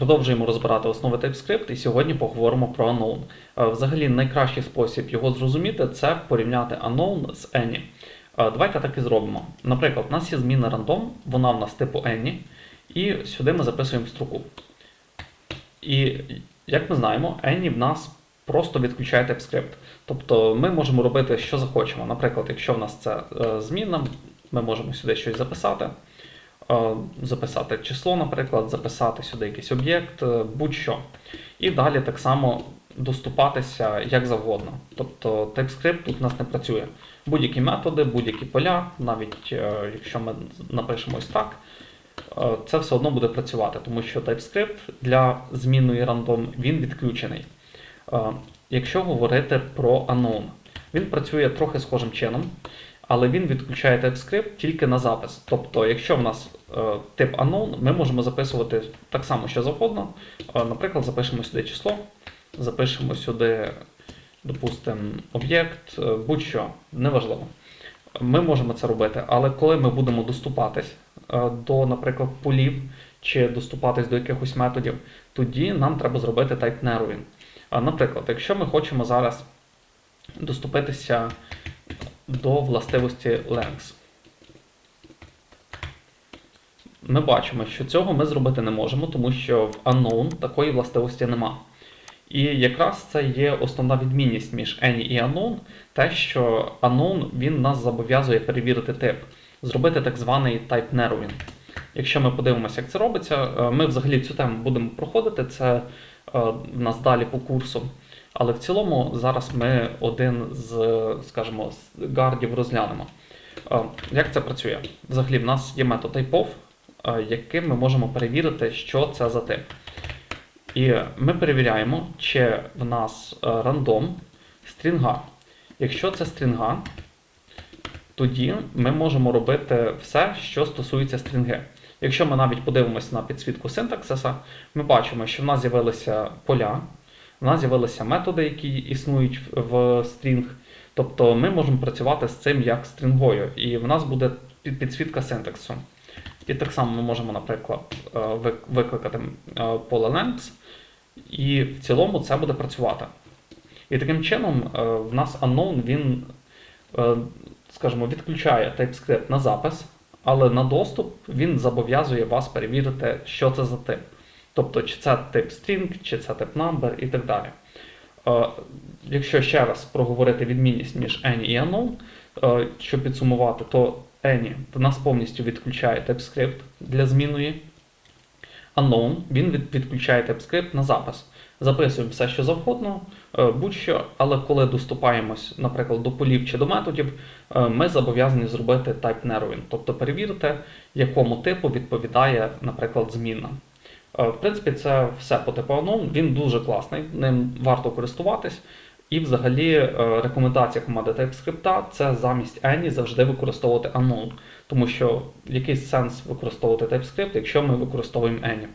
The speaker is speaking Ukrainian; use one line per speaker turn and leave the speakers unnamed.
Продовжуємо розбирати основи TypeScript і сьогодні поговоримо про unknown. Е, Взагалі найкращий спосіб його зрозуміти це порівняти unknown з any. Е, Давайте так і зробимо. Наприклад, у нас є зміна random, вона в нас типу any, і сюди ми записуємо строку. І як ми знаємо, any в нас просто відключає TypeScript. Тобто ми можемо робити, що захочемо. Наприклад, якщо в нас це е, зміна, ми можемо сюди щось записати. Е, Записати число, наприклад, записати сюди якийсь об'єкт, е, будь-що. І далі так само доступатися як завгодно. Тобто TypeScript тут у нас не працює. Будь-які методи, будь-які поля, навіть е, якщо ми напишемо ось так, це все одно буде працювати, тому що TypeScript для змінної random він відключений. Якщо говорити про unknown, він працює трохи схожим чином, але він відключає TypeScript тільки на запис. Тобто, якщо в нас е, тип unknown, ми можемо записувати так само, що завгодно. Е, наприклад, запишемо сюди число, запишемо сюди, допустимо, об'єкт, е, будь-що, неважливо. Ми можемо це робити, але коли ми будемо доступатись до, наприклад, полів чи доступатись до якихось методів, тоді нам треба зробити type narrowing. Наприклад, якщо ми хочемо зараз доступитися до властивості length, ми бачимо, що цього ми зробити не можемо, тому що в unknown такої властивості нема. І якраз це є основна відмінність між any і unknown, те, що unknown він нас зобов'язує перевірити тип, зробити так званий type narrowing. Якщо ми подивимося, як це робиться, е, ми взагалі цю тему будемо проходити, це е, в нас далі по курсу. Але в цілому зараз ми один з, скажімо, з гардів розглянемо. Е, Як це працює? Взагалі, в нас є метод typeof, е, яким ми можемо перевірити, що це за тип. І ми перевіряємо, чи в нас е, рандом стрінга. Якщо це стрінга, тоді ми можемо робити все, що стосується стрінги. Якщо ми навіть подивимося на підсвітку синтаксиса, ми бачимо, що в нас з'явилися поля, в нас з'явилися методи, які існують в стрінг. Тобто ми можемо працювати з цим як стрінгою, і в нас буде під- підсвітка синтаксу. І так само ми можемо, наприклад, е, викликати е, поле length, і в цілому це буде працювати. І таким чином е, в нас unknown він, скажімо, відключає TypeScript на запис, але на доступ він зобов'язує вас перевірити, що це за тип. Тобто, чи це тип string, чи це тип number і так далі. Е, Якщо ще раз проговорити відмінність між any і unknown, е, щоб підсумувати, то any в нас повністю відключає TypeScript для зміної. Unknown він від- відключає TypeScript на запис. Записуємо все, що завгодно, е, будь-що, але коли доступаємось, наприклад, до полів чи до методів, ми зобов'язані зробити type narrowing, тобто перевірити, якому типу відповідає, наприклад, змінна. Е, В принципі, це все по типу unknown, він дуже класний, ним варто користуватись. І взагалі е, рекомендація команди TypeScript це замість any завжди використовувати unknown, тому що якийсь сенс використовувати TypeScript, якщо ми використовуємо any.